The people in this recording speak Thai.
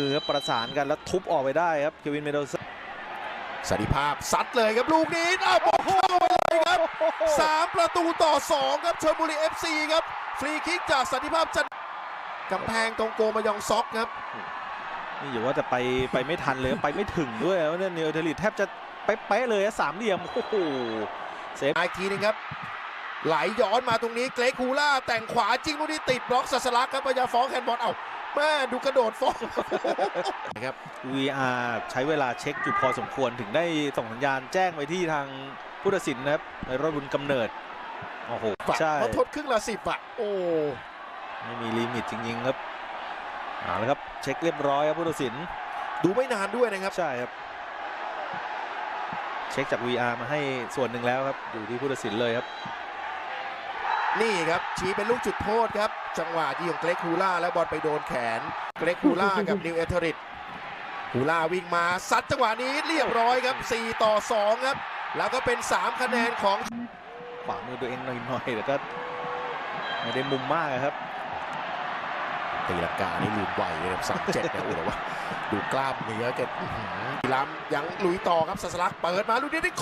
มือประสานกันแล้วทุบออกไปได้ครับเควินเมโดสันสันติภาพซัดเลยครับลูกนี้อ้าวบอลเข้าไปเลยครับสามประตูต่อสองครับชลบุรี FC ครับ ฟรีคิกจากสันติภาพจันกำแพงตรงโกมายองซ็อกครับ นี่อยู่ว่าจะไปไปไม่ทันเลยไปไม่ถึงด้วยแล้วเนี่ยเนลเทลิตแทบจะเป๊ะๆเลยอะสามเหลี่ยมโอ้โหเซฟอีกทีหนึงครับ ไหลย้อนมาตรงนี้เกรกคูล่าแต่งขวาจริงลูกนี้ติดบล็อกสัสลักครับพยายามฟ้องแฮนด์บอลเอ้าแม่ดูกระโดดฟ้องครับ VR ใช้เวลาเช็คอยู่พอสมควรถึงได้ส่งสัญญาณแจ้งไปที่ทางผู้ตัดสินนะครับในรถบุญกำเนิดโอ้โหฝักใช่เขาทดครึ่งละสิบอะโอ้ไม่มีลิมิตจริงๆครับเอาละครับเช็คเรียบร้อยครับผู้ตัดสินดูไม่นานด้วยนะครับใช่ครับเช็คจาก VR มาให้ส่วนหนึ่งแล้วครับอยู่ที่ผู้ตัดสินเลยครับ นี่ครับชี้เป็นลูกจุดโทษครับ จังหวะที่ของเกรกคูล่าแล้วบอลไปโดนแขน เกรกคูล่ากับนิวเอเทอริตคูล่าวิ่งมาซัดจังหวะนี้เรียบร้อยครับ 4 ต่อ 2 ครับ แล้วก็เป็น 3 คะแนนของขวามือตัวเองหน่อยๆแต่ก็ไม่ได้มุมมากอะครับตีลังกานี่ลืมไวเลยครับสามเจ็ดนะโอ้แต่ว่าดูกล้ามเนื้อแกอื้อหือล้ำยังลุยต่อครับสัสลักเปิดมาลูกนี้ได้